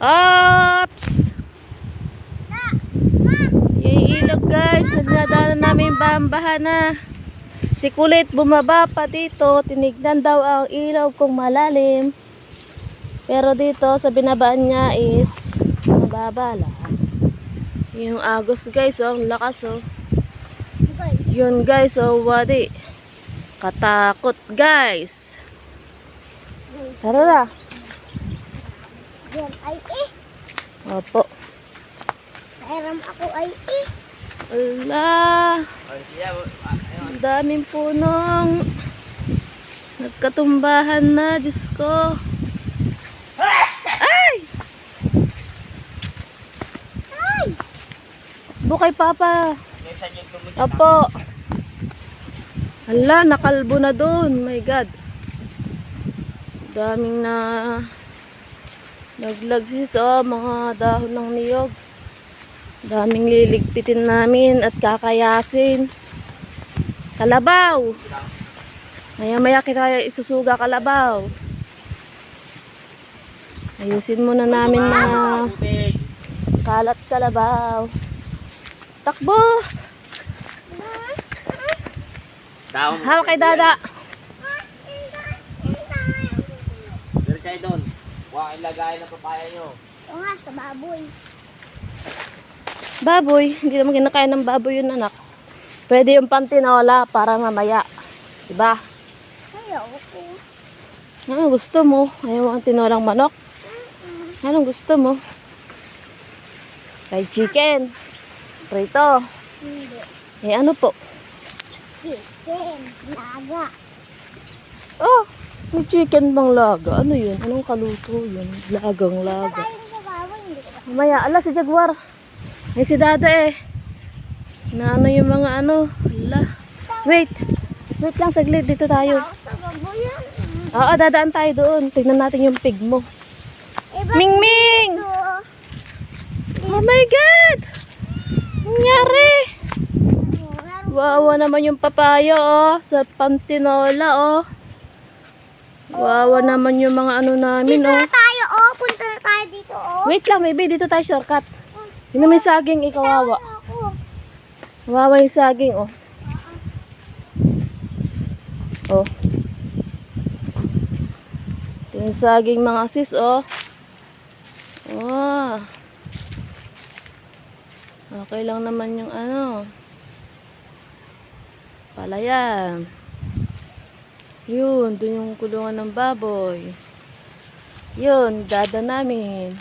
Ops! Yung ilog guys, nagdadaanan namin bambahan na. Si Kulit bumaba pa dito, tinignan daw ang ilog kung malalim. Pero dito sa binabaan niya is mababa. Yung agos guys, oh, ang lakas oh. Yun guys, oh, wadi. Katakot guys. Tara na. Yan ay eh. Opo. Meron ako ay eh. Ala. Ang daming punong. Nagkatumbahan na, Diyos ko. Ay! Ay! Bukay papa. Opo. Hala, nakalbo na doon. My God. Daming na naglagsis oh, mga dahon ng niyog. Daming liligpitin namin at kakayasin. Kalabaw. Maya maya kita isusuga kalabaw. Ayusin muna namin na kalat kalabaw. Takbo! Hawak kay dada. Pero kayo doon. Huwag kayong lagay ng papaya nyo. Oo nga, sa baboy. Baboy, hindi naman kinakain ng baboy yun anak. Pwede yung pantinola para mamaya. Diba? Ayaw ko. Ano gusto mo? Ayaw mo ang tinolang manok? Anong gusto mo? Fried chicken. Prito. Hindi. Eh ano po? Chicken. Laga. Oh, may chicken bang laga? Ano yun? Anong kaluto yun? Lagang laga. Mamaya, ala si Jaguar. Ay si Dada eh. Na ano yung mga ano. Ala. Wait. Wait lang saglit. Dito tayo. Oo, dadaan tayo doon. Tignan natin yung pig mo. Ming Ming! Oh my God! Ang Nangyari! Wawa naman yung papaya oh. Sa pantinola oh. Wawa naman yung mga ano namin Dito oh. na tayo, oh. Punta na tayo dito, oh. Wait lang, maybe dito tayo shortcut. Yun naman yung saging, ikawawa. Ako. Wawa yung saging oh. Oh. Ito yung saging mga sis oh. Wow. Okay lang naman yung ano. Palayan. Yun, dun yung kulungan ng baboy. Yun, dada namin.